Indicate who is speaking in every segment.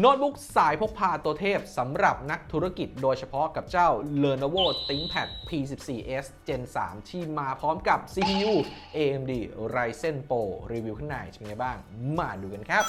Speaker 1: โน้ตบุ๊กสายพกพาตัวเทพสำหรับนักธุรกิจโดยเฉพาะกับเจ้า Lenovo ThinkPad P14s Gen 3 ที่มาพร้อมกับ CPU AMD Ryzen Pro รีวิวข้างในจะเป็นไงบ้าง มาดูกันครับ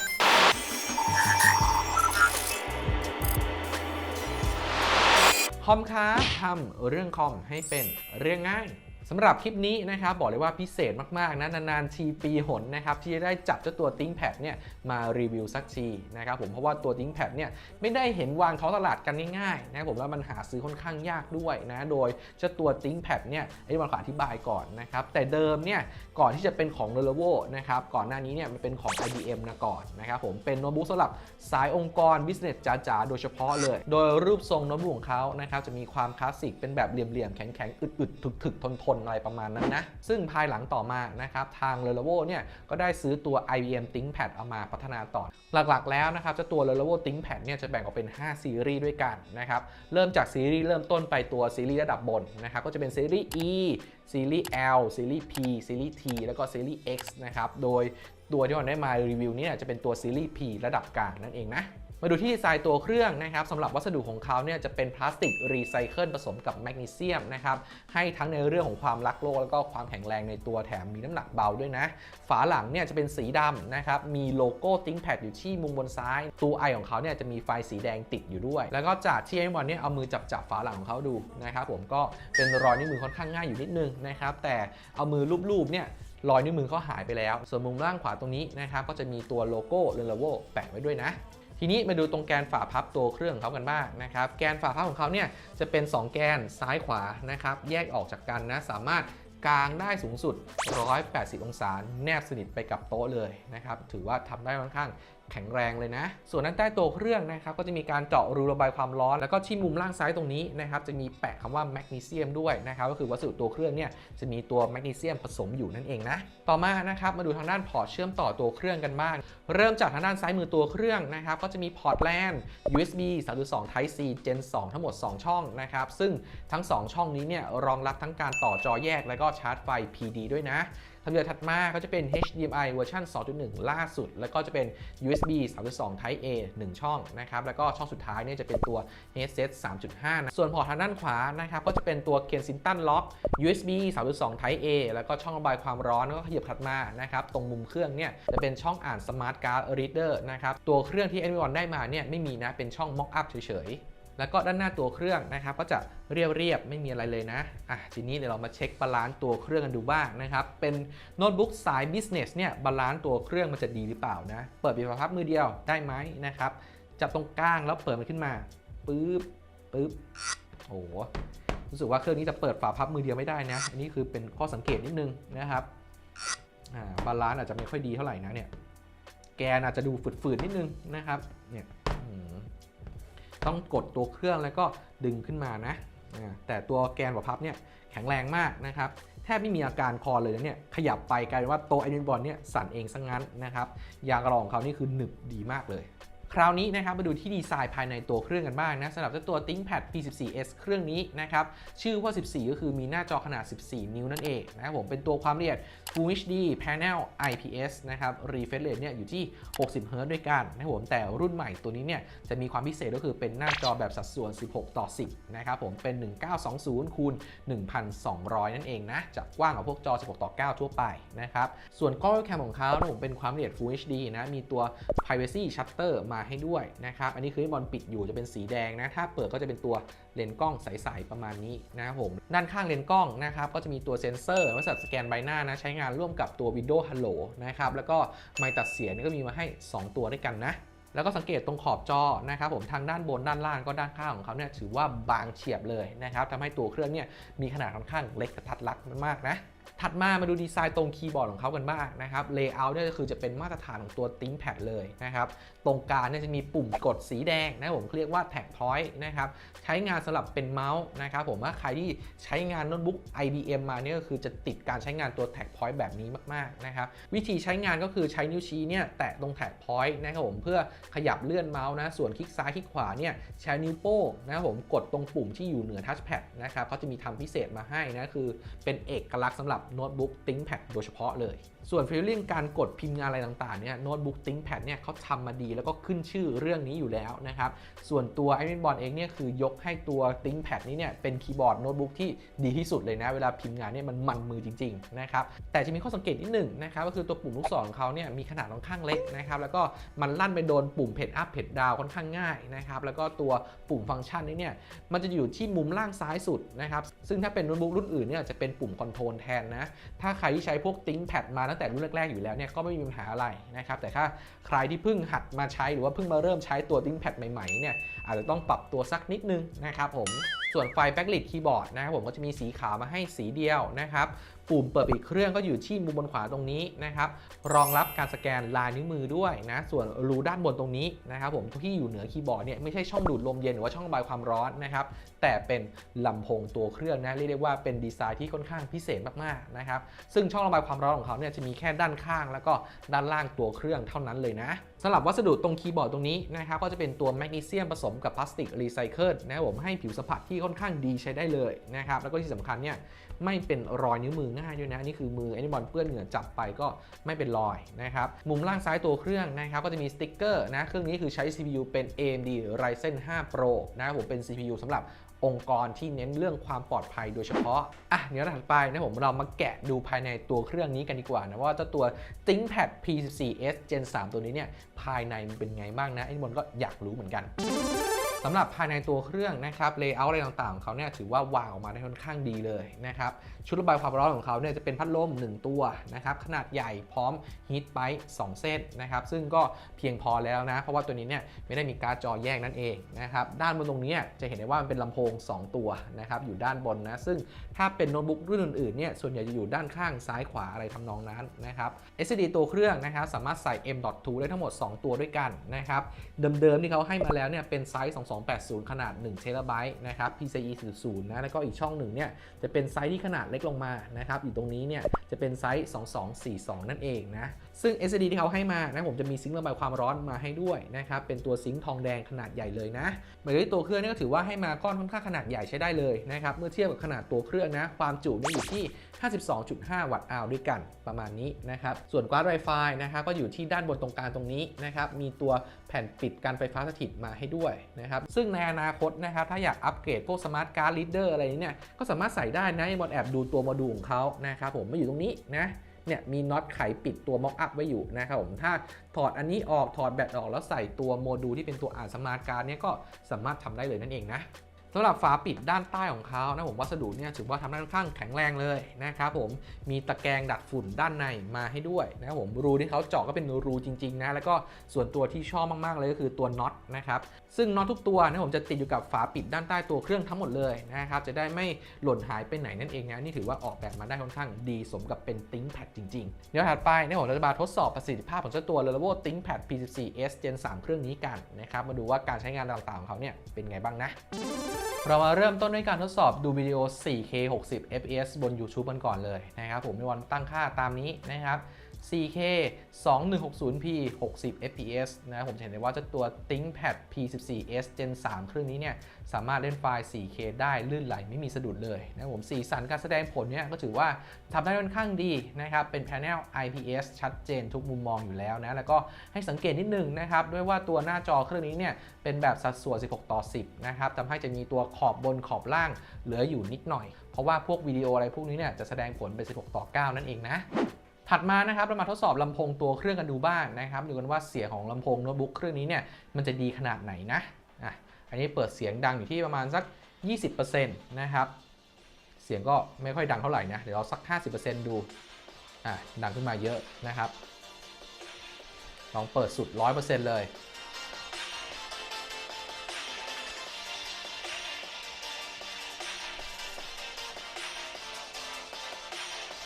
Speaker 1: คอมค้าทำเรื่องคอมให้เป็นเรื่องง่าย สำหรับคลิปนี้นะครับบอกเลยว่าพิเศษมาก ๆ นะ นาน ๆ ทีปีหนนะครับ ที่จะได้จับเจ้าตัว ThinkPad เนี่ยมารีวิวสักทีนะครับผมเพราะว่าตัว ThinkPad เนี่ยไม่ได้เห็นวางท้องตลาดกันง่าย ๆ นะครับผมแล้วมันหาซื้อค่อนข้างยากด้วยนะ โดยเจ้าตัว ThinkPad เนี่ยไอ้วันขออธิบายก่อนนะครับ แต่เดิมเนี่ยก่อนที่จะเป็นของ Lenovo นะครับก่อนหน้านี้เนี่ยมันเป็นของ IBM นะก่อนนะครับผมเป็นโน้ตบุ๊กสำหรับสายองค์กร business จ๋าๆโดยเฉพาะเลย โดยรูปทรงโน้ตบุ๊กของเขานะครับจะมีความคลาสสิกเป็นแบบเหลี่ยมๆแข็งๆอึดๆถึกๆทนๆอะไรประมาณนั้นนะ ซึ่งภายหลังต่อมานะครับทาง Lenovo เนี่ยก็ได้ซื้อตัว IBM ThinkPad เอามาพัฒนาต่อ หลักๆ แล้วนะครับจ้าตัว Lenovo ThinkPad เนี่ยจะแบ่งออกเป็น 5 ซีรีส์ด้วยกันนะครับเริ่มจากซีรีส์เริ่มต้นไปตัวซีรีส์ระดับบนนะครับก็จะเป็นซีรีส์ E ซีรีส์ L ซีรีส์ P ซีรีส์ T แล้วก็ซีรีส์ X นะครับโดยตัวที่เราได้มารีวิวนี่ยจะเป็นตัวซีรีส์ P ระดับกลางนั่นเองนะ มาดูที่ดีไซน์ตัวเครื่องนะครับสำหรับวัสดุของเขาเนี่ยจะเป็นพลาสติกรีไซเคิลผสมกับแมกนีเซียมนะครับให้ทั้งในเรื่องของความรักโลกแล้วก็ความแข็งแรงในตัวแถมมีน้ำหนักเบาด้วยนะ ฝาหลังเนี่ยจะเป็นสีดำนะครับมีโลโก้ ThinkPad อยู่ที่มุมบนซ้าย ตัวไอของเขาเนี่ยจะมีไฟสีแดงติดอยู่ด้วย แล้วก็จากที่ไอ้บอลเนี่ยเอามือจับจับฝาหลังของเขาดูนะครับผมก็เป็นรอยนิ้วมือค่อนข้างง่ายอยู่นิดนึงนะครับแต่เอามือลูบๆเนี่ยรอยนิ้วมือเขาหายไปแล้ว ส่วนมุมล่างขวาตรงนี้นะครับก็จะมีตัวโลโก้ Lenovo แปะไว้ด้วยนะ ทีนี้มาดูตรงแกนฝาพับตัวเครื่องเขากันบ้างนะครับ แกนฝาพับของเขาเนี่ยจะเป็น 2 แกนซ้ายขวานะครับ แยกออกจากกันนะ สามารถกลางได้สูงสุด 180 องศา แนบสนิทไปกับโต๊ะเลยนะครับ ถือว่าทำได้ค่อนข้าง แข็งแรงเลยนะ ส่วนด้านใต้ตัวเครื่องนะครับก็จะมีการเจาะรูระบายความร้อน แล้วก็ที่มุมล่างซ้ายตรงนี้นะครับจะมีแปะคำว่าแมกนีเซียมด้วยนะครับก็คือวัสดุตัวเครื่องเนี่ยจะมีตัวแมกนีเซียมผสมอยู่นั่นเองนะต่อมานะครับมาดูทางด้านพอร์ตเชื่อมต่อตัวเครื่องกันบ้าง เริ่มจากทางด้านซ้ายมือตัวเครื่องนะครับก็จะมีพอร์ต LAN USB 3.2 Type C Gen 2 ทั้งหมด 2 ช่องนะครับซึ่งทั้ง 2 ช่องนี้เนี่ยรองรับทั้งการต่อจอแยกแล้วก็ชาร์จไฟ PD ด้วยนะ ทำเดือถัดมาก็จะเป็น HDMI เวอร์ชัน2.1 ล่าสุด แล้วก็จะเป็น USB 3.2 Type A 1 ช่องนะครับ แล้วก็ช่องสุดท้ายเนี่ยจะเป็นตัว headset 3.5 นะ ส่วนพอร์ตทางด้านขวานะครับ ก็จะเป็นตัว Kensington Lock USB 3.2 Type A แล้วก็ช่องระบายความร้อนแล้วก็ขยับถัดมานะครับ ตรงมุมเครื่องเนี่ยจะเป็นช่องอ่าน Smart Card Reader นะครับ ตัวเครื่องที่ a n y o n ได้มาเนี่ยไม่มีนะ เป็นช่อง Mock Up เฉยๆ แล้วก็ด้านหน้าตัวเครื่องนะครับก็จะเรียบๆไม่มีอะไรเลยนะอะทีนี้เดี๋ยวเรามาเช็คบาลานซ์ตัวเครื่องกันดูบ้างนะครับเป็นโน้ตบุ๊กสาย business เนี่ยบาลานซ์ตัวเครื่องมันจะดีหรือเปล่านะเปิดปิดฝาพับมือเดียวได้ไหมนะครับจับตรงกลางแล้วเปิดมันขึ้นมาปึ๊บปึ๊บโอ้รู้สึกว่าเครื่องนี้จะเปิดฝาพับมือเดียวไม่ได้นะอันนี้คือเป็นข้อสังเกตนิดนึงนะครับอ่าบาลานซ์อาจจะไม่ค่อยดีเท่าไหร่นะเนี่ยแกนอาจจะดูฝืดๆนิดนึงนะครับเนี่ย ต้องกดตัวเครื่องแล้วก็ดึงขึ้นมานะแต่ตัวแกนหัวพับเนี่ยแข็งแรงมากนะครับแทบไม่มีอาการคอเลยนะเนี่ยขยับไปกลายเป็นว่าโต๊ะไอนิบอลเนี่ยสั่นเองซะงงั้นนะครับยางรองเขานี่คือหนึบดีมากเลยคราวนี้นะครับมาดูที่ดีไซน์ภายในตัวเครื่องกันบ้างนะสำหรับตัว ThinkPad P14s เครื่องนี้นะครับชื่อว่า 14 ก็คือมีหน้าจอขนาด 14 นิ้วนั่นเองนะครับผมเป็นตัวความละเอียด Full HD Panel IPS นะครับ Refresh Rate เนี่ยอยู่ที่ 60 Hz ด้วยกันนะผมแต่รุ่นใหม่ตัวนี้เนี่ยจะมีความพิเศษก็คือเป็นหน้าจอแบบสัดส่วน 16 ต่อ 10 นะครับผมเป็น 1920คูณ1,200 นั่นเองนะจะกว้างกว่าพวกจอ 16 ต่อ 9 ทั่วไปนะครับ ส่วนกล้องแคมของเขานะผมเป็นความละเอียด Full HD นะมีตัว Privacy Shutter มาให้ด้วยนะครับ อันนี้คือให้บอลปิดอยู่จะเป็นสีแดงนะ ถ้าเปิดก็จะเป็นตัวเลนส์กล้องใสๆประมาณนี้นะครับผม ด้านข้างเลนส์กล้องนะครับก็จะมีตัวเซ็นเซอร์ไว้สำหรับสแกนใบหน้านะใช้งานร่วมกับตัว Windows Hello นะครับแล้วก็ไมค์ตัดเสียงก็มีมาให้ 2 ตัวด้วยกันนะแล้วก็สังเกตตรงขอบจอนะครับผมทางด้านบนด้านล่างก็ด้านข้างของเขาเนี่ยถือว่าบางเฉียบเลยนะครับทำให้ตัวเครื่องเนี่ยมีขนาดค่อนข้างเล็กกระทัดรัดมากๆนะ ถัดมามาดูดีไซน์ตรงคีย์บอร์ดของเขากันบ้างนะครับเลเยอร์เนี่ยก็คือจะเป็นมาตรฐานของตัว ThinkPad เลยนะครับ ตรงกลางเนี่ยจะมีปุ่มกดสีแดงนะผมเรียกว่า Tag Point นะครับ ใช้งานสำหรับเป็นเมาส์นะครับผมว่าใครที่ใช้งานโน้ตบุ๊ก IBM มาเนี่ยก็คือจะติดการใช้งานตัว Tag Point แบบนี้มากๆนะครับ วิธีใช้งานก็คือใช้นิ้วชี้เนี่ยแตะตรง Tag Point นะครับผมเพื่อขยับเลื่อนเมาส์นะ ส่วนคลิกซ้ายคลิกขวาเนี่ยใช้นิ้วโป้งนะครับผมกดตรงปุ่มที่อยู่เหนือ Touchpad นะครับเขาจะมีทำพิเศษมาให้นะคือเป็นเอกลักษณ์สำหรับโน้ตบุ๊ก ThinkPad โดยเฉพาะเลย ส่วนฟีลลิ่งการกดพิมพ์งานอะไรต่างๆเนี่ยโน้ตบุ๊ก ThinkPad เนี่ยเขาทำมาดีแล้วก็ขึ้นชื่อเรื่องนี้อยู่แล้วนะครับ ส่วนตัว i m a c b o a r d เองเนี่ยคือยกให้ตัว ThinkPad นี้เนี่ยเป็นคีย์บอร์ดโน้ตบุ๊กที่ดีที่สุดเลยนะ เวลาพิมพ์งานเนี่ยมันมันมือจริงๆนะครับแต่จะมีข้อสังเกตนิดหนึ่งนะครับก็คือตัวปุ่มลูกศรของเขาเนี่ยมีขนาดค่อนข้างเล็กนะครับแล้วก็มันลั่นไปโดนปุ่มเพจอัพเพจดาวค่อนข้างง่ายนะครับแล้วก็ตัวปุ่มฟังก์ชันนี้เนี่ยมันจะอยู่ที่มุมล่างซ้ายสุดนะครับซึ่งถ้าเป็นโน้ตบุ๊กรุ่นอื่นเนี่ยจะเป็นปุ่มคอนโทรลแทนนะถ้าใครที่ใช้พวก ThinkPad มาตั้งแต่รุ่นแรกๆอยู่แล้วเนี่ยก็ไม่มีปัญหาอะไรนะครับแต่ถ้าใครที่เพิ่งหัดมาใช้หรือว่าเพิ่งมาเริ่มใช้ตัว ThinkPad ใหม่ๆเนี่ยอาจจะต้องปรับตัวสักนิดนึงนะครับผมส่วนไฟแบ็กลิทคีย์บอร์ดนะครับผมก็จะมีสีขาวมาให้สีเดียวนะครับ ปุ่มเปิดปิดเครื่องก็อยู่ที่มุมบนขวาตรงนี้นะครับ รองรับการสแกนลายนิ้วมือด้วยนะ ส่วนรูด้านบนตรงนี้นะครับผมที่อยู่เหนือคีย์บอร์ดเนี่ยไม่ใช่ช่องดูดลมเย็นหรือว่าช่องระบายความร้อนนะครับแต่เป็นลำโพงตัวเครื่องนะเรียกได้ว่าเป็นดีไซน์ที่ค่อนข้างพิเศษมากๆนะครับซึ่งช่องระบายความร้อนของเขาเนี่ยจะมีแค่ด้านข้าง แล้วก็ด้านล่างตัวเครื่องเท่านั้นเลยนะสำหรับวัสดุตรงคีย์บอร์ดตรงนี้นะครับก็จะเป็นตัวแมกนีเซียมผสมกับพลาสติกรีไซเคิลนะครับผมให้ผิวสัมผัสที่ค่อนข้างดีใช้ได้เลยนะครับแล้วก็ที่สำคัญเนี่ย ไม่เป็นรอยนิ้วมือง่ายด้วยนะนี่คือมือไอ้นี่บอลเปื้อนเหงื่อจับไปก็ไม่เป็นรอยนะครับมุมล่างซ้ายตัวเครื่องนะครับก็จะมีสติ๊กเกอร์นะเครื่องนี้คือใช้ CPU เป็น AMD Ryzen 5 Pro นะครับผมเป็น CPU สำหรับองค์กรที่เน้นเรื่องความปลอดภัยโดยเฉพาะ อะเดี๋ยวถัดไปนะผมเรามาแกะดูภายในตัวเครื่องนี้กันดีกว่านะว่าเจ้าตัว ThinkPad P14s Gen 3 ตัวนี้เนี่ยภายในมันเป็นไงบ้างนะไอ้บอลก็อยากรู้เหมือนกัน สำหรับภายในตัวเครื่องนะครับเลเยอร์อะไรต่างๆของเขาเนี่ยถือว่าวางออกมาได้ค่อนข้างดีเลยนะครับชุดระบายความร้อนของเขาเนี่ยจะเป็นพัดลม 1 ตัวนะครับขนาดใหญ่พร้อมฮีทไ i ป์2เส้นนะครับซึ่งก็เพียงพอแล้วนะ เพราะว่าตัวนี้เนี่ยไม่ได้มีการ์ดจอแยกนั่นเองนะครับด้านบนตรงนี้จะเห็นได้ว่ามันเป็นลำโพง 2 ตัวนะครับอยู่ด้านบนนะซึ่งถ้าเป็นโน้ตบุ๊กรุ่นอื่นๆเนี่ยส่วนใหญ่จะอยู่ด้านข้างซ้ายขวาอะไรทำนองนั้นนะครับ SSD ตัวเครื่องนะครับสามารถใส่ M.2 ได้ทั้งหมด 2 ตัวด้วยกันนะครับเดิมๆที่เขาให้มาแล้วเนี่ยเป็นไซส์280 ขนาด1 t b นะครับ PCIe 40นะ แล้วก็อีกช่องหนึ่งเนี่ยจะเป็นไซส์ที่ขนาดเล็กลงมานะครับ อยู่ตรงนี้เนี่ยจะเป็นไซส์ 2242 นั่นเองนะ ซึ่ง SSD ที่เขาให้มานะผมจะมีซิงค์ระบายความร้อนมาให้ด้วยนะครับ เป็นตัวซิงค์ทองแดงขนาดใหญ่เลยนะหมายถึงตัวเครื่องนี่ก็ถือว่าให้มาก้อนค่อนข้างขนาดใหญ่ใช้ได้เลยนะครับ เมื่อเทียบกับขนาดตัวเครื่องนะ ความจุนี่อยู่ที่ 52.5 วัตต์อาวด้วยกันประมาณนี้นะครับ ส่วนกราฟ Wi-Fi นะครับก็อยู่ที่ด้านบนตรงกลางตรงนี้นะครับ มีตัว ผ่นปิดการไฟฟ้าสถิตมาให้ด้วยนะครับ ซึ่งในอนาคตนะครับ ถ้าอยากอัปเกรดพวกสมาร์ทการ์ดลีดเดอร์อะไรนี้เนี่ย ก็สามารถใส่ได้นะยังบนแอบดูตัวโมดูลของเขานะครับผมมาอยู่ตรงนี้นะเนี่ยมีน็อตไขปิดตัวม็อกอัพไว้อยู่นะครับผมถ้าถอดอันนี้ออกถอดแบตออกแล้วใส่ตัวโมดูลที่เป็นตัวอ่านสมาร์ทการ์ดเนี่ยก็สามารถทำได้เลยนั่นเองนะ สำหรับฝาปิดด้านใต้ของเขานะผมวัสดุเนี่ยถือว่าทำได้ค่อนข้างแข็งแรงเลยนะครับผมมีตะแกรงดักฝุ่นด้านในมาให้ด้วยนะครับผมรูที่เขาเจาะก็เป็นรูจริงๆนะแล้วก็ส่วนตัวที่ชอบมากๆเลยก็คือตัวน็อตนะครับซึ่งน็อตทุกตัวนะผมจะติดอยู่กับฝาปิดด้านใต้ตัวเครื่องทั้งหมดเลยนะครับจะได้ไม่หล่นหายไปไหนนั่นเองนะนี่ถือว่าออกแบบมาได้ค่อนข้างดีสมกับเป็น ThinkPad จริงๆ เดี๋ยวถัดไปเนี่ยผมจะมาทดสอบประสิทธิภาพของเจ้าตัว Lenovo ThinkPad P14s Gen 3 เครื่องนี้กันนะครับมาดูว่าการใช้งานต่างๆของเขาเนี่ยเป็นไงบ้างนะเรามาเริ่มต้นด้วยการทดสอบดูวิดีโอ 4K 60 fps บน YouTube กันก่อนเลยนะครับผมในวันตั้งค่าตามนี้นะครับ 4K 2160p 60 fps นะผมเห็นได้ว่าเจ้าตัว ThinkPad P14s Gen 3 เครื่องนี้เนี่ยสามารถเล่นไฟล์ 4K ได้ลื่นไหลไม่มีสะดุดเลยนะผมสีสันการแสดงผลเนี่ยก็ถือว่าทำได้ค่อนข้างดีนะครับเป็น Panel IPS ชัดเจนทุกมุมมองอยู่แล้วนะแล้วก็ให้สังเกตนิดนึงนะครับด้วยว่าตัวหน้าจอเครื่องนี้เนี่ยเป็นแบบสัดส่วน 16 ต่อ 10 นะครับทำให้จะมีตัวขอบบนขอบล่างเหลืออยู่นิดหน่อย เพราะว่าพวกวิดีโออะไรพวกนี้เนี่ยจะแสดงผลเป็น 16 ต่อ 9 นั่นเองนะ ถัดมานะครับเรามาทดสอบลำโพงตัวเครื่องกันดูบ้างนะครับดูกันว่าเสียงของลำโพงโน้ตบุ๊กเครื่องนี้เนี่ยมันจะดีขนาดไหนนะอะอันนี้เปิดเสียงดังอยู่ที่ประมาณสัก 20%นะครับ เสียงก็ไม่ค่อยดังเท่าไหร่นะเดี๋ยวเราสัก 50%ดูอะดังขึ้นมาเยอะนะครับ ลองเปิดสุด 100%เลย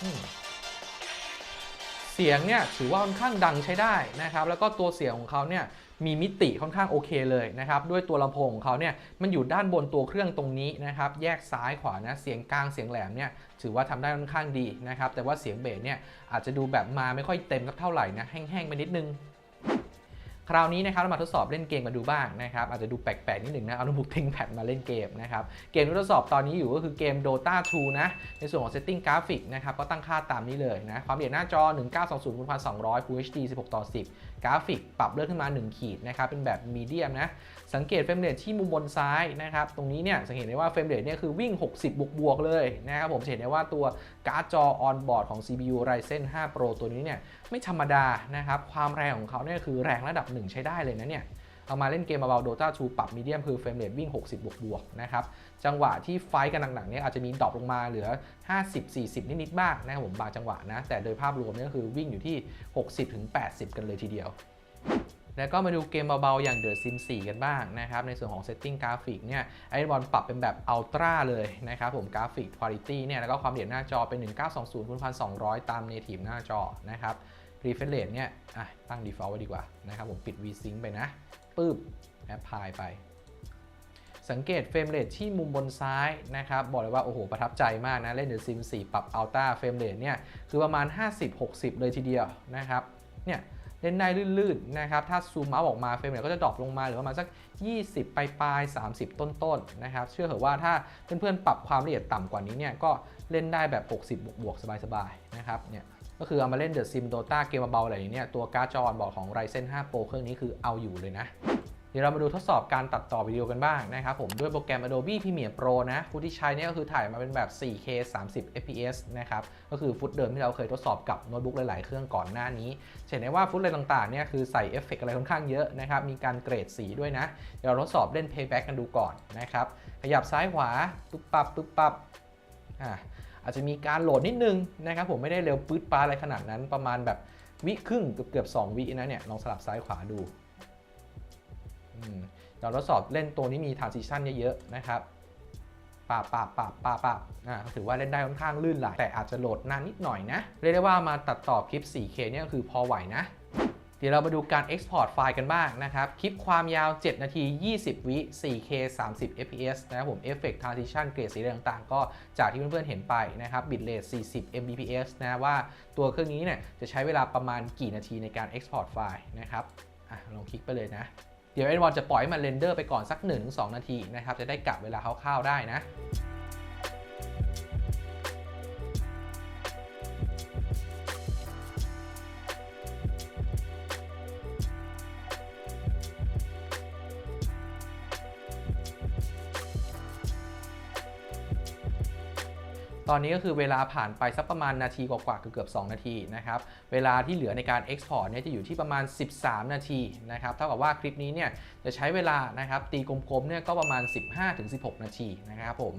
Speaker 1: อืม เสียงเนี่ยถือว่าค่อนข้างดังใช้ได้นะครับ แล้วก็ตัวเสียงของเขาเนี่ยมีมิติค่อนข้างโอเคเลยนะครับ ด้วยตัวลำโพงของเขาเนี่ยมันอยู่ด้านบนตัวเครื่องตรงนี้นะครับ แยกซ้ายขวานะเสียงกลางเสียงแหลมเนี่ยถือว่าทำได้ค่อนข้างดีนะครับ แต่ว่าเสียงเบสเนี่ยอาจจะดูแบบมาไม่ค่อยเต็มสักเท่าไหร่นะแห้งๆไปนิดนึง คราวนี้นะครับเรามาทดสอบเล่นเกมกันดูบ้างนะครับอาจจะดูแปลกๆนิดหนึ่งนะเอาโน้ตบุ๊กทิ้งแพดมาเล่นเกมนะครับเกมที่ทดสอบตอนนี้อยู่ก็คือเกม Dota 2 นะ ในส่วนของ setting กราฟิกนะครับก็ตั้งค่าตามนี้เลยนะความละเอียดหน้าจอ 1920 1200 Full HD 16 ต่อ 10 กราฟิกปรับเลื่อนขึ้นมา 1 ขีดนะครับเป็นแบบมีเดียมนะสังเกตเฟรมเรทที่มุมบนซ้ายนะครับตรงนี้เนี่ยสังเกตได้ว่าเฟรมเรทเนี่ยคือวิ่ง 60 บวกบวกๆเลยนะครับผมเห็นได้ว่าตัว การ์ดจอออนบอร์ดของ CPU Ryzen 5 Pro ตัวนี้เนี่ยไม่ธรรมดานะครับ ความแรงของเขาเนี่ยคือแรงระดับ1ใช้ได้เลยนะเนี่ย เอามาเล่นเกมเบาๆ Dota 2 ปรับมีเดียมคือเฟรมเรทวิ่ง 60 บวกบวกๆนะครับ จังหวะที่ไฟท์กันหนักๆเนี่ยอาจจะมีดรอปลงมาเหลือ 50 40 นิดๆบ้างนะครับผมบางจังหวะนะ แต่โดยภาพรวมเนี่ยก็คือวิ่งอยู่ที่ 60ถึง80 กันเลยทีเดียว แล้วก็มาดูเกมเบาๆ อย่าง The Sims 4กันบ้างนะครับ ในส่วนของ Setting กราฟิกเนี่ยไอบอลปรับเป็นแบบ Ultra เลยนะครับผมกราฟิก Quality เนี่ยแล้วก็ความละเอียดหน้าจอเป็น 1920คูณ1200 ตาม Native หน้าจอนะครับ Refresh Rate เนี่ยตั้ง Default ไว้ดีกว่านะครับผมปิด VSync ไปนะปึ๊บ Apply ไปสังเกตเฟรมเรทที่มุมบนซ้ายนะครับ บอกเลยว่า โอ้โห ประทับใจมากนะ เล่น The Sims 4ปรับ Ultra เฟรมเรทเนี่ย คือประมาณ 50-60 เลยทีเดียวนะครับ เนี่ย เล่นได้ลื่นๆนะครับถ้าซูมเมาส์ออกมาเฟรมเรทก็จะดรอปลงมาหรือประมาณสัก 20 ปลายๆ30 ต้นๆนะครับเชื่อเถอะว่าถ้าเพื่อนๆปรับความละเอียดต่ำกว่านี้เนี่ยก็เล่นได้แบบ 60 บวกๆสบายๆนะครับเนี่ยก็คือเอามาเล่นเดอะซิมโดตาเกมเบาๆอะไรอย่างเนี้ยตัวการ์ดจออนบอกของ Ryzen 5 Pro เครื่องนี้คือเอาอยู่เลยนะ ดี๋ยวเรามาดูทดสอบการตัดต่อวิดีโอกันบ้างนะครับผมด้วยโปรแกรม Adobe Premiere Pro นะฟุตที่ใช้เนี่ยก็คือถ่ายมาเป็นแบบ 4K 30 fps นะครับก็คือฟุตเดิมที่เราเคยทดสอบกับโน้ตบุ๊กหลาย ๆ เครื่องก่อนหน้านี้เห็นได้ว่าฟุตอะไรต่างๆเนี่ยคือใส่เอฟเฟกต์อะไรค่อนข้างเยอะนะครับมีการเกรดสีด้วยนะ เดี๋ยวเราทดสอบเล่น Playback กันดูก่อนนะครับขยับซ้ายขวาปึ๊บปับปึ๊บปับอ่าอาจจะมีการโหลดนิดนึงนะครับผมไม่ได้เร็วปื๊ดปาอะไรขนาดนั้นประมาณแบบวิครึ่งเกือบเกือบ2วินะเนี่ยลองสลับซ้ายขวาดู เราทดสอบเล่นตัวนี้มี transition เยอะๆนะครับปาปาปาปาปาอ่าถือว่าเล่นได้ค่อนข้างลื่นไหลแต่อาจจะโหลดนานนิดหน่อยนะ เรียกได้ว่ามาตัดต่อคลิป 4K เนี่ยคือพอไหวนะ เดี๋ยวเรามาดูการ Export ไฟล์กันบ้างนะครับ คลิปความยาว 7 นาที 20 วิ 4K 30 fps นะครับผม Effect Transition เกรดสีอะไรต่างๆ ก็จากที่เพื่อนๆเห็นไปนะครับ Bitrate 40 mbps นะว่าตัวเครื่องนี้เนี่ยจะใช้เวลาประมาณกี่นาทีในการ Export ไฟล์นะครับอะลองคลิกไปเลยนะ เดี๋ยว N1 จะปล่อยให้มันเรนเดอร์ไปก่อนสัก 1-2 นาทีนะครับจะได้กะเวลาคร่าวๆได้นะ ตอนนี้ก็คือเวลาผ่านไปสักประมาณนาทีกว่าๆเกือบ2นาทีนะครับเวลาที่เหลือในการ Export เนี่ยจะอยู่ที่ประมาณ 13 นาทีนะครับเท่ากับว่าคลิปนี้เนี่ยจะใช้เวลานะครับตีกลมๆเนี่ยก็ประมาณ 15-16 นาทีนะครับผม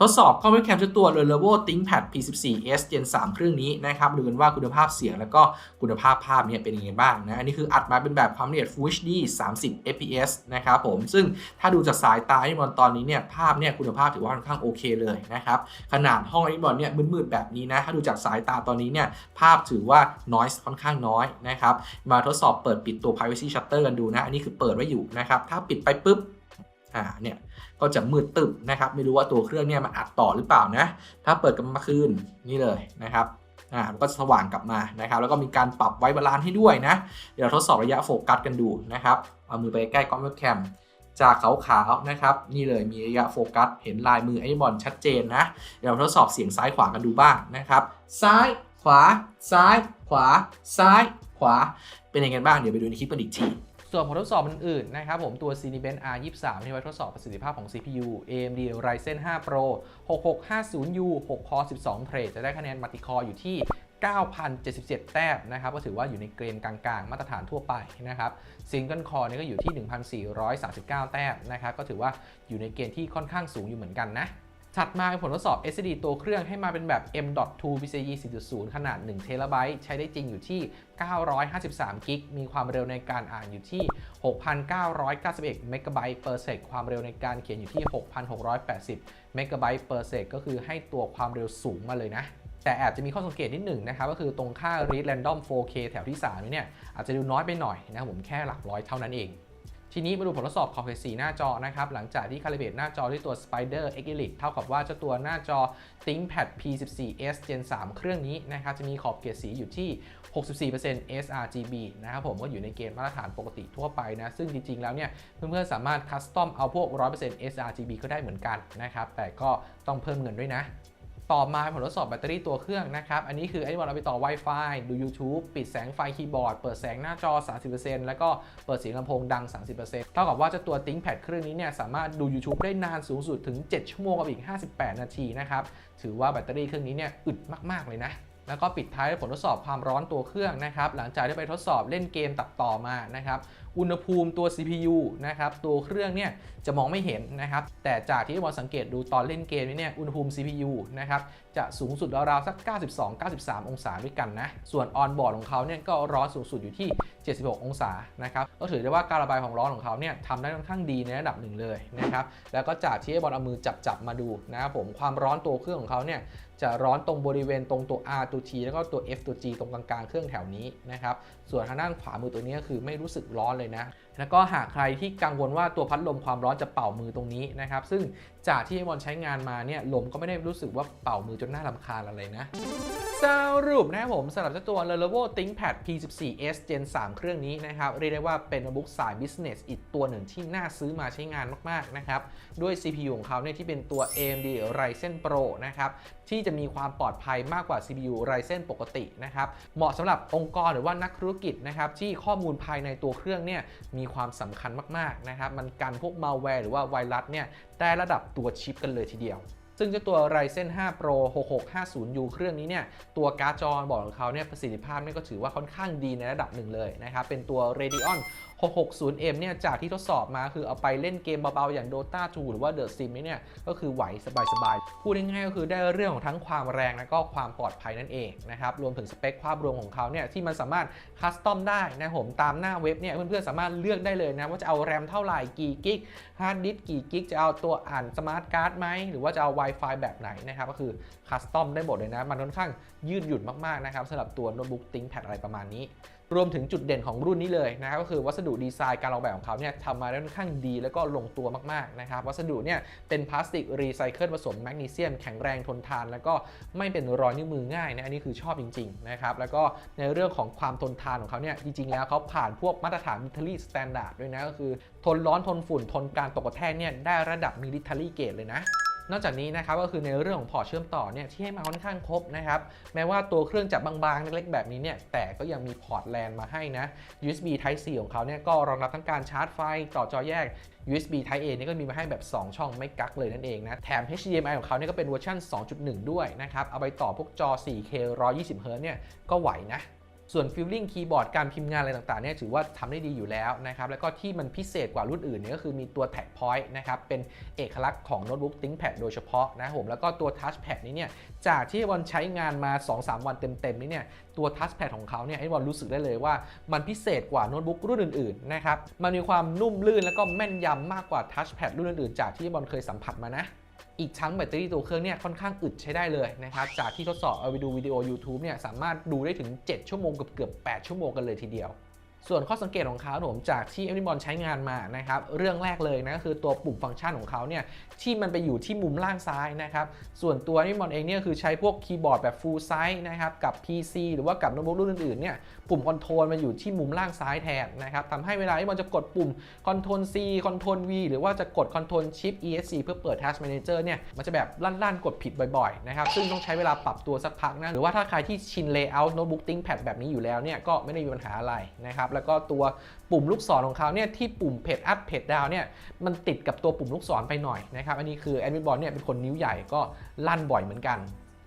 Speaker 1: ทดสอบเข้าเว็บแคมตัว Lenovo ThinkPad P14s Gen 3 เครื่องนี้นะครับดูกันว่าคุณภาพเสียงแล้วก็คุณภาพภาพเนี่ยเป็นยังไงบ้างนะ อันนี้คืออัดมาเป็นแบบความละเอียด Full HD 30 fps นะครับผม ซึ่งถ้าดูจากสายตาที่บอลตอนนี้เนี่ยภาพเนี่ยคุณภาพถือว่าค่อนข้างโอเคเลยนะครับ ขนาดห้องไอ้บอลเนี่ยมืดๆแบบนี้นะ ถ้าดูจากสายตาตอนนี้เนี่ยภาพถือว่า noise ค่อนข้างน้อยนะครับ มาทดสอบเปิดปิดตัว privacy shutter กันดูนะ อันนี้คือเปิดไว้อยู่นะครับ ถ้าปิดไปปุ๊บ อ่าเนี่ยก็จะมืดตึบนะครับ ไม่รู้ว่าตัวเครื่องเนี่ยมันอัดต่อหรือเปล่านะ ถ้าเปิดกลับมาคืนนี่เลยนะครับอ่ามันก็จะสว่างกลับมานะครับ แล้วก็มีการปรับไว้บาลานซ์ให้ด้วยนะ เดี๋ยวทดสอบระยะโฟกัสกันดูนะครับ เอามือไปใกล้กล้องเว็บแคมจากขาวๆนะครับ นี่เลยมีระยะโฟกัส เห็นลายมือไอ้บอลชัดเจนนะ เดี๋ยวทดสอบเสียงซ้ายขวากันดูบ้างนะครับ ซ้ายขวา ซ้าย ขวา ซ้าย ขวา เป็นยังไงกันบ้าง เดี๋ยวไปดูในคลิปกันอีกที ส่วนผลทดสอบอื่นๆนะครับผมตัว Cinebench R23 ที่ไว้ทดสอบประสิทธิภาพของ CPU AMD Ryzen 5 Pro 6650U 6 Core 12 Thread จะได้คะแนนมัลติคอร์อยู่ที่9,077 แต้มนะครับก็ถือว่าอยู่ในเกณฑ์กลางๆ มาตรฐานทั่วไปนะครับ Single Core นี่ก็อยู่ที่ 1,439 แต้มนะครับก็ถือว่าอยู่ในเกณฑ์ที่ค่อนข้างสูงอยู่เหมือนกันนะ ถัดมาเป็นผลทดสอบ SSD ตัวเครื่องให้มาเป็นแบบ M.2 PCIe 4.0ขนาด1 t b ใช้ได้จริงอยู่ที่ 953 กิก มีความเร็วในการอ่านอยู่ที่ 6,991 เมกะไบต์ per sec ความเร็วในการเขียนอยู่ที่ 6,680 เมกะไบต์ per sec ก็คือให้ตัวความเร็วสูงมาเลยนะแต่แอบจะมีข้อสังเกตนิดหนึ่งนะครับก็คือตรงค่า read random 4K แถวที่3นี่เนี่ยอาจจะดูน้อยไปหน่อยนะครับผมแค่หลักร้อยเท่านั้นเอง ทีนี้มาดูผลทดสอบขอบเขตสีหน้าจอนะครับ หลังจากที่คาลิเบรตหน้าจอด้วยตัว Spider X e l i t เท่ากับว่าเจ้าตัวหน้าจอ ThinkPad P14s Gen 3 เครื่องนี้นะครับจะมีขอบเขตสีอยู่ที่ 64% sRGB นะครับผมก็อยู่ในเกณฑ์มาตรฐานปกติทั่วไปนะ ซึ่งจริง ๆ แล้วเนี่ยเพื่อนๆสามารถคัสตอมเอาพวก 100% sRGB ก็ได้เหมือนกันนะครับแต่ก็ต้องเพิ่มเงินด้วยนะ ต่อมาผลทดสอบแบตเตอรี่ตัวเครื่องนะครับ อันนี้คือไอ้วันเราไปต่อ Wi-Fi ดู YouTube ปิดแสงไฟคีย์บอร์ด เปิดแสงหน้าจอ 30%แล้วก็เปิดเสียงลำโพงดัง 30%เท่ากับว่าเจ้าตัว ThinkPad เครื่องนี้เนี่ยสามารถดู YouTube ได้นานสูงสุดถึง 7 ชั่วโมงกับอีก 58 นาทีนะครับ ถือว่าแบตเตอรี่เครื่องนี้เนี่ยอึดมาก ๆ เลยนะ แล้วก็ปิดท้ายด้วยผลทดสอบความร้อนตัวเครื่องนะครับ หลังจากที่ไปทดสอบเล่นเกมตัดต่อมานะครับ อุณหภูมิตัว CPU นะครับ ตัวเครื่องเนี่ยจะมองไม่เห็นนะครับ แต่จากที่บอลสังเกตดูตอนเล่นเกมนี้เนี่ย อุณหภูมิ CPU นะครับ จะสูงสุดราวๆสัก 92-93 องศาด้วยกันนะ ส่วนออนบอร์ดของเขาเนี่ยก็ร้อนสูงสุดอยู่ที่ 76 องศา นะครับ ก็ถือได้ว่าการระบายของร้อนของเขาเนี่ยทำได้ค่อนข้างดีในระดับหนึ่งเลยนะครับ แล้วก็จากที่บอลเอามือจับจับๆมาดูนะครับผม ความร้อนตัวเครื่องของเขาเนี่ย จะร้อนตรงบริเวณตรงตัว R ตัว T แล้วก็ตัว F ตัว G ตรงกลางๆเครื่องแถวนี้นะครับ ส่วนทางด้านขวามือตัวนี้คือไม่รู้สึกร้อนเลยนะ แล้วก็หากใครที่กังวลว่าตัวพัดลมความร้อนจะเป่ามือตรงนี้นะครับ ซึ่งจากที่ไอ้บอลใช้งานมาเนี่ยลมก็ไม่ได้รู้สึกว่าเป่ามือจนน่าลำคาญอะไรนะ สรุปนะครับผมสำหรับเจ้าตัว Lenovo ThinkPad P14s Gen 3 เครื่องนี้นะครับ เรียกได้ว่าเป็นโน้ตบุ๊กสาย Business อีกตัวหนึ่งที่น่าซื้อมาใช้งานมากๆนะครับ ด้วย CPU ของเขาเนี่ยที่เป็นตัว AMD Ryzen Pro นะครับ ที่จะมีความปลอดภัยมากกว่า CPU Ryzen ปกตินะครับ เหมาะสำหรับองค์กรหรือว่านักธุรกิจนะครับ ที่ข้อมูลภายในตัวเครื่องเนี่ยมีความสำคัญมากๆนะครับมันกันพวก malware หรือว่าไวรัสเนี่ยได้ระดับตัวชิปกันเลยทีเดียว ซึ่งเจ้าตัว Ryzen 5 Pro 6650U เครื่องนี้เนี่ยตัวการ์ดจอบอกของเขาเนี่ยประสิทธิภาพเนี่ยก็ถือว่าค่อนข้างดีในระดับหนึ่งเลยนะครับเป็นตัว Radeon 660M เนี่ยจากที่ทดสอบมาคือเอาไปเล่นเกมเบาๆ อย่าง Dota 2 หรือว่า The Sims เนี่ยก็คือไหวสบายๆ พูดง่ายๆก็คือได้เรื่องของทั้งความแรงและก็ความปลอดภัยนั่นเองนะครับรวมถึงสเปคภาพรวมของเขาเนี่ยที่มันสามารถคัสตอมได้นะผมตามหน้าเว็บเนี่ยเพื่อนๆสามารถเลือกได้เลยนะว่าจะเอาแรมเท่าไหร่กี่กิกฮาร์ดดิสก์กี่กิกจะเอาตัวอ่านสมาร์ทการ์ดไหมหรือว่าจะเอา Wi-Fi แบบไหนนะครับก็คือคัสตอมได้หมดเลยนะมันค่อนข้างยืดหยุ่นมากๆนะครับสำหรับตัวโน้ตบุ๊ก ThinkPad อะไรประมาณนี้ รวมถึงจุดเด่นของรุ่นนี้เลยนะครับก็คือวัสดุดีไซน์การออกแบบของเขาเนี่ยทำมาได้ค่อนข้างดีแล้วก็ลงตัวมากๆนะครับวัสดุเนี่ยเป็นพลาสติกรีไซเคิลผสมแมกนีเซียมแข็งแรงทนทาน แล้วก็ไม่เป็นรอยนิ้วมือง่ายนะอันนี้คือชอบจริงๆนะครับแล้วก็ในเรื่องของความทนทานของเขาเนี่ยจริงๆ แล้วเขาผ่านพวกมาตรฐาน military standard ด้วยนะก็คือ ทนร้อนทนฝุ่นทนการตกกระแทกเนี่ยได้ระดับ military grade เลยนะ นอกจากนี้นะครับก็คือในเรื่องของพอร์ตเชื่อมต่อเนี่ยที่ให้มาค่อนข้างครบนะครับแม้ว่าตัวเครื่องจะบางๆ เล็กๆ แบบนี้เนี่ยแต่ก็ยังมีพอร์ตแลนมาให้นะ USB Type C ของเขาเนี่ยก็รองรับทั้งการชาร์จไฟต่อจอแยก USB Type A นี่ก็มีมาให้แบบ 2 ช่องไม่กักเลยนั่นเองนะ แถม HDMI ของเขาเนี่ยก็เป็นเวอร์ชัน2.1 ด้วยนะครับ เอาไปต่อพวกจอ 4K 120 Hz เนี่ยก็ไหวนะ ส่วนฟิลลิ่งคีย์บอร์ดการพิมพ์งานอะไรต่างๆเนี่ยถือว่าทำได้ดีอยู่แล้วนะครับแล้วก็ที่มันพิเศษกว่ารุ่นอื่นเนี่ยก็คือมีตัว Tag Point นะครับเป็นเอกลักษณ์ของโน้ตบุ๊ก ThinkPad โดยเฉพาะนะครับผมแล้วก็ตัว Touchpad นี้เนี่ยจากที่วันใช้งานมา 2-3 วันเต็มๆนี้เนี่ยตัว Touchpad ของเขาเนี่ยไอ้วันรู้สึกได้เลยว่ามันพิเศษกว่าโน้ตบุ๊กรุ่นอื่นๆนะครับมันมีความนุ่มลื่นแล้วก็แม่นยำมากกว่า Touchpad รุ่นอื่นๆจากที่บอลเคยสัมผัสมานะ อีกทั้งแบตเตอรี่ตัวเครื่องเนี่ยค่อนข้างอึดใช้ได้เลยนะครับ จากที่ทดสอบเอาไปดูวิดีโอ YouTube เนี่ยสามารถดูได้ถึง 7 ชั่วโมงเกือบเกือบ 8 ชั่วโมงกันเลยทีเดียว ส่วนข้อสังเกตของเขาผมจากที่เอมิบอลใช้งานมานะครับ เรื่องแรกเลยนะก็คือตัวปุ่มฟังก์ชันของเขาเนี่ยที่มันไปอยู่ที่มุมล่างซ้ายนะครับ ส่วนตัวเอมิบอลเองเนี่ยคือใช้พวกคีย์บอร์ดแบบ full size นะครับกับ PC หรือว่ากับโน้ตบุ๊กรุ่นอื่นๆเนี่ย ปุ่มคอนโทรลมันอยู่ที่มุมล่างซ้ายแทนนะครับทำให้เวลาที่มันจะกดปุ่ม Ctrl C Ctrl V หรือว่าจะกด Ctrl Shift ESC เพื่อเปิด Task Manager เนี่ยมันจะแบบลั่นๆ กดผิดบ่อยๆนะครับซึ่งต้องใช้เวลาปรับตัวสักพักนะหรือว่าถ้าใครที่ชิน Layout Notebook ThinkPad แบบนี้อยู่แล้วเนี่ยก็ไม่ได้มีปัญหาอะไรนะครับแล้วก็ตัวปุ่มลูกศรของเขาเนี่ยที่ปุ่มเพจอัพเพจดาวเนี่ยมันติดกับตัวปุ่มลูกศรไปหน่อยนะครับอันนี้คือแอดมินบอลเนี่ยเป็นคนนิ้วใหญ่ก็ลั่นบ่อยเหมือนกัน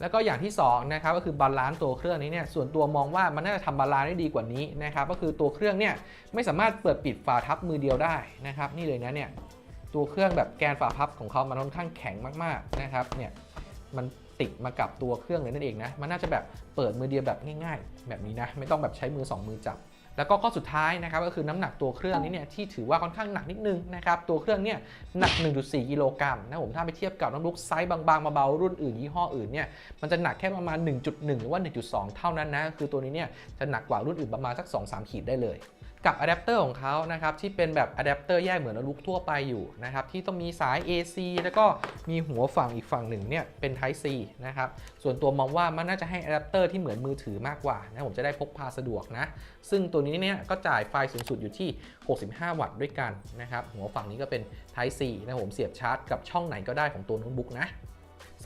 Speaker 1: แล้วก็อย่างที่2นะครับก็คือบาลานซ์ตัวเครื่องนี้เนี่ยส่วนตัวมองว่ามันน่าจะทำบาลานซ์ได้ดีกว่านี้นะครับก็คือตัวเครื่องเนี่ยไม่สามารถเปิดปิดฝาทับมือเดียวได้นะครับนี่เลยนะเนี่ยตัวเครื่องแบบแกนฝาพับของเขามันค่อนข้างแข็งมากๆนะครับเนี่ยมันติดมากับตัวเครื่องเลยนั่นเองนะมันน่าจะแบบเปิดมือเดียวแบบง่าย ๆ แบบนี้นะไม่ต้องแบบใช้มือ 2 มือจับ แล้วก็ข้อสุดท้ายนะครับก็คือน้ำหนักตัวเครื่องนี้เนี่ยที่ถือว่าค่อนข้างหนักนิดนึงนะครับตัวเครื่องเนี่ยหนัก 1.4 กิโลกรัมนะผมถ้าไปเทียบกับน้ำลุกไซส์บางๆเบาๆรุ่นอื่นยี่ห้ออื่นเนี่ยมันจะหนักแค่ประมาณ 1.1 หรือว่า 1.2 เท่านั้นนะคือตัวนี้เนี่ยจะหนักกว่ารุ่นอื่นประมาณสัก 2-3 ขีดได้เลย กับอะแดปเตอร์ของเขานะครับที่เป็นแบบอะแดปเตอร์แยกเหมือนโน้ตบุ๊กทั่วไปอยู่นะครับที่ต้องมีสาย AC แล้วก็มีหัวฝั่งอีกฝั่งหนึ่งเนี่ยเป็น Type C นะครับส่วนตัวมองว่ามันน่าจะให้อะแดปเตอร์ที่เหมือนมือถือมากกว่านะผมจะได้พกพาสะดวกนะ ซึ่งตัวนี้เนี่ยก็จ่ายไฟสูงสุดอยู่ที่ 65 วัตต์ด้วยกันนะครับหัวฝั่งนี้ก็เป็น Type C นะผมเสียบชาร์จกับช่องไหนก็ได้ของตัวโน้ตบุ๊กนะ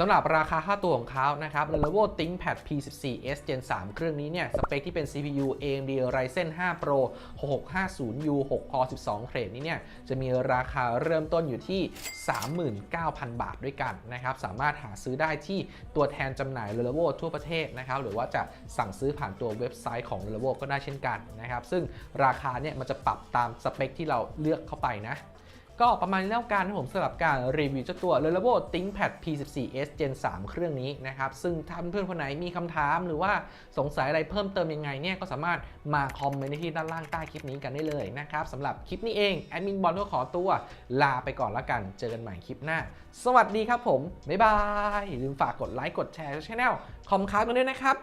Speaker 1: สำหรับราคาค่าตัวของเขานะครับ Lenovo ThinkPad P14s Gen 3 เครื่องนี้เนี่ย สเปคที่เป็น CPU AMD Ryzen 5 Pro 6650U 6 Core 12 Thread นี้เนี่ย จะมีราคาเริ่มต้นอยู่ที่ 39,000 บาทด้วยกันนะครับ สามารถหาซื้อได้ที่ตัวแทนจำหน่าย Lenovo ทั่วประเทศนะครับ หรือว่าจะสั่งซื้อผ่านตัวเว็บไซต์ของ Lenovo ก็ได้เช่นกันนะครับ ซึ่งราคาเนี่ยมันจะปรับตามสเปคที่เราเลือกเข้าไปนะ ก็ประมาณนี้แล้วกันนะผมสำหรับการรีวิวเจ้าตัว Lenovo ThinkPad P14s Gen 3 เครื่องนี้นะครับ ซึ่งถ้าเพื่อนคนไหนมีคำถามหรือว่าสงสัยอะไรเพิ่มเติมยังไงเนี่ยก็สามารถมาคอมเมนต์ที่ด้านล่างใต้คลิปนี้กันได้เลยนะครับสำหรับคลิปนี้เองแอดมินบอลก็ขอตัวลาไปก่อนแล้วกัน เจอกันใหม่คลิปหน้า สวัสดีครับผม บ๊ายบายอย่าลืมฝากกดไลค์กดแชร์ช่องคอมค้ากันด้วยนะครับ